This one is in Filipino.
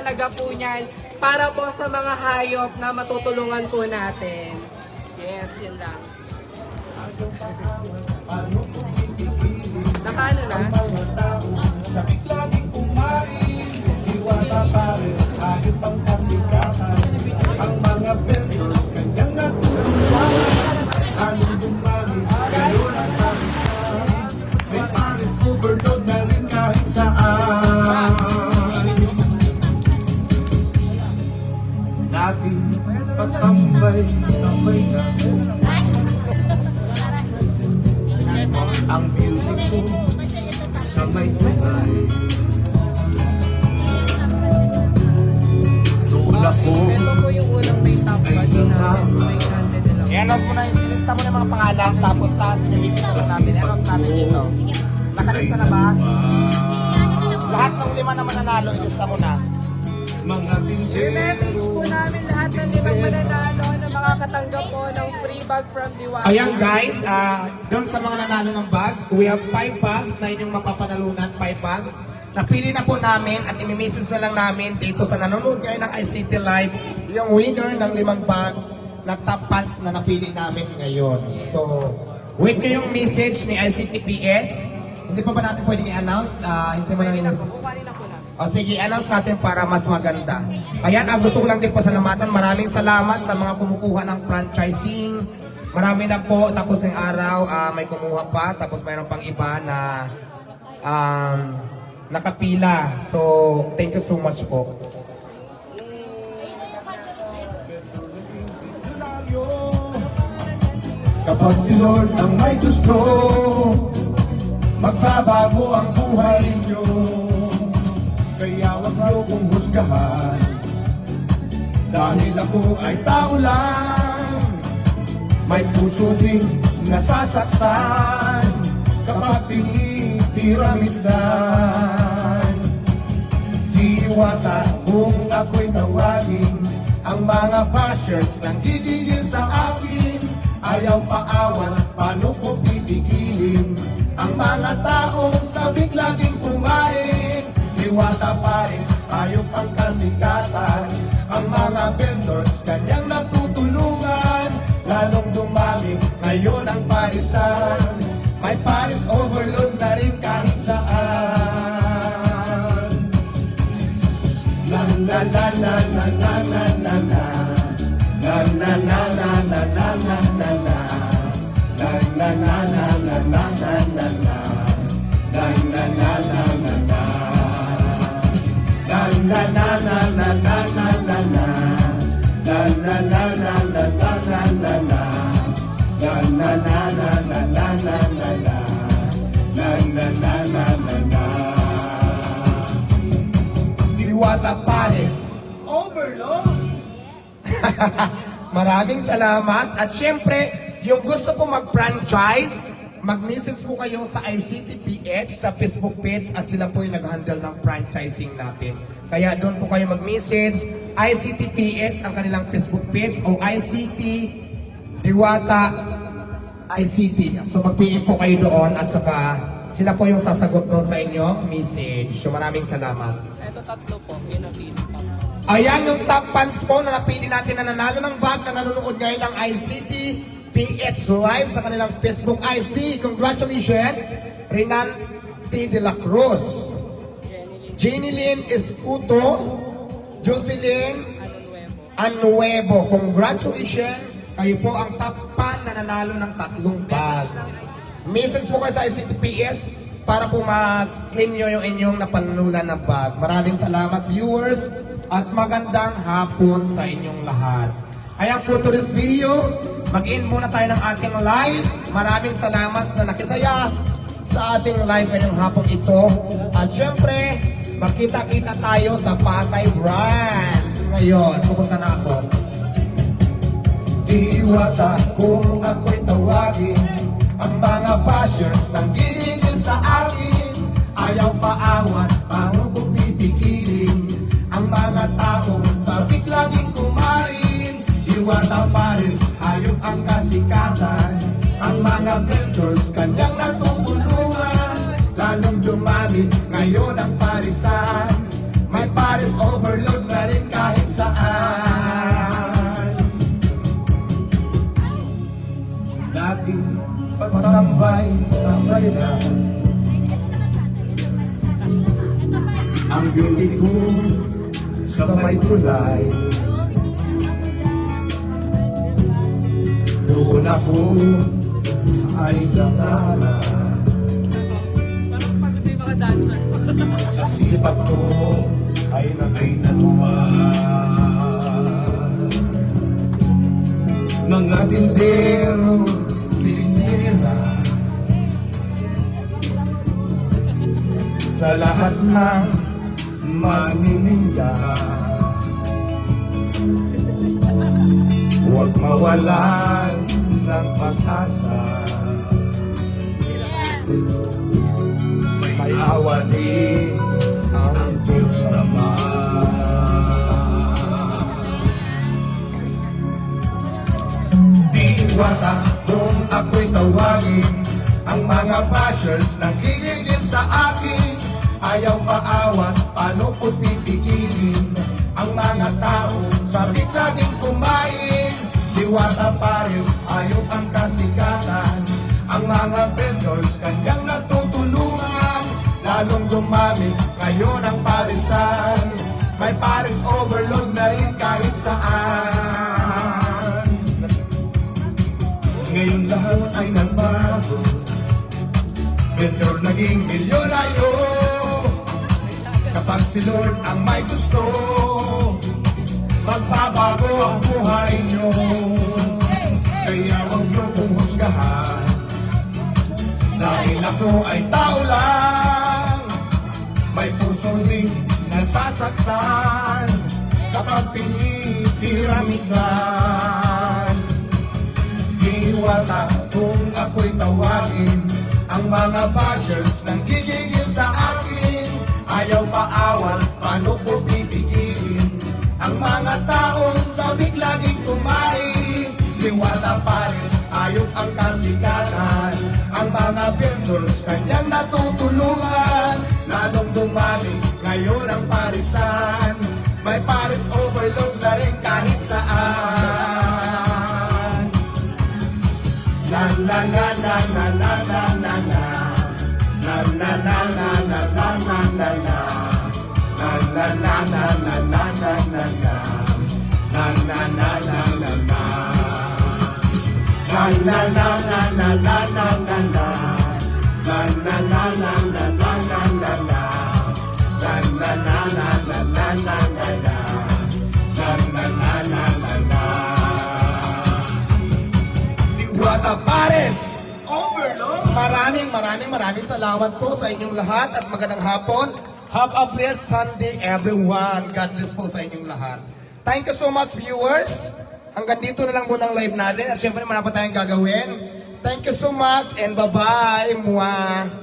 napakahalaga po niyan para po sa mga hayop na matutulungan po natin. Yes, yun lang. Nakaano na? Sabik laging kumain, diwata pares, ayun ating patambay tambay na ang beauty ko sa may tulay doon ako ay nangarap I-announce mo na, ilista mo na yung mga pangalan tapos sa sinilista mo namin, announce dito. Nakalista na ba? Lahat ng lima na mananalo, ilista mo na. Mga tindero namin lahat ng limang mananalo na makakatanggap po ng free bag from Diwata. Ayan guys, ah doon sa mga nanalo ng bag, we have 5 bags na inyong mapapanalunan, 5 bags. Napili na po namin at imimisis na lang namin dito sa nanonood ngayon ng ICT Live yung winner ng limang bag na top pants na napili namin ngayon. So, wait ko yung message ni ICTPX. Hindi pa ba natin pwedeng i-announce? Ah, hindi mo na Kukunin O sige, announce natin para mas maganda. Ayan, ang gusto ko lang din pasalamatan. Maraming salamat sa mga kumukuha ng franchising. Marami na po. Tapos yung araw, ah, may kumuha pa. Tapos mayroon pang iba na um, nakapila. So, thank you so much po. Kapag si Lord ang may gusto, magbabago ang buhay niyo. Niyo kong husgahan, dahil ako ay tao lang. May puso ding nasasaktan, kapag tinitiramisdan. Diwata kung ako'y tawagin. Ang mga bashers nang gigigil sa akin. Ayaw paawan, paano ko pipigilin? Ang mga taong sabik laging kumain. Diwata pa rin, tayo pang kasikatan Ang mga vendors, kanyang natutulungan. Lalong dumami, ngayon ang parisan. May paris overload Maraming salamat. At syempre, yung gusto po mag-franchise, mag-message po kayo sa ICTPH sa Facebook page at sila po yung nag-handle ng franchising natin. Kaya doon po kayo mag-message, ICTPH ang kanilang Facebook page o ICT Diwata ICT. So mag-PM po kayo doon at saka sila po yung sasagot doon sa inyong message. So maraming salamat. Ito tatlo po, yun ang pili. Ayan yung top fans po na napili natin na nanalo ng bag na nanonood ngayon ng ICT PH Live sa kanilang Facebook IC. Congratulations! Renan T. De La Cruz, Jenny Lynn Escuto, Jocelyn nuevo? Anuevo. Congratulations! Kayo po ang top fan na nanalo ng tatlong bag. Message po kayo sa ICTPS para po mag-claim nyo yung inyong napanulan na bag. Maraming salamat viewers at magandang hapon sa inyong lahat. Ayan po to this video. Mag-in muna tayo ng ating live. Maraming salamat sa nakisaya sa ating live ngayong hapon ito. At syempre, makita-kita tayo sa Pasay Brands. Ngayon, pupunta na ako. Diwata kung ako'y tawagin Ang mga bashers nang gigigil sa akin Ayaw paawat, Edward Alvarez Hayop ang kasikatan. Ang mga vendors kanyang natutulungan. Lalong dumami ngayon ang parisan. May paris overload na rin kahit saan. Dati pagtambay, tambay na. Ang beauty ko sa may tulay. Pag hindi mga dancer. Sa sipat ko ay nakay natuwa. Mga tindero, tindera Sa lahat ng manininda. Huwag mawalan ng pag-asa. May awa din ang Diyos naman Diwata kung ako'y tawagin. Ang mga bashers nang gigigil sa akin Ayaw paawat, paano ko pipigilin? Ang mga tao sabik laging kumain Diwata pares, ayaw ang kasikatan. Ang mga vendors kanyang natutulungan. Lalong dumami ngayon ang parisan. May paris overload na rin kahit saan. Ngayon lahat ay nagbago. Vendors naging milyonaryo. Kapag si Lord ang may gusto Magbabago ang buhay Kaya huwag nyo kong husgahan. Dahil ako ay tao lang. May puso rin nasasaktan. Kapag pinipiramisan. Diwata kung ako'y tawagin. Ang mga bashers nang gigigil sa akin. Ayaw paawal, paano ko pipigilin Ang mga taong sabik laging kumain. Diwata pa rin, ayaw ang kasikatan Ang mga vendors kanyang natutulungan Lalong dumami, ngayon ang parisan May paris overload na rin kahit saan la la la la la la La la la la la la la la la La la la la la la la la Pares! Overload! Maraming maraming maraming salamat po sa inyong lahat at magandang hapon. Have a blessed Sunday everyone. God bless po sa inyong lahat. Thank you so much viewers. Hanggang dito na lang muna ang live natin at syempre marami tayong gagawin. Thank you so much and bye-bye. Mwah.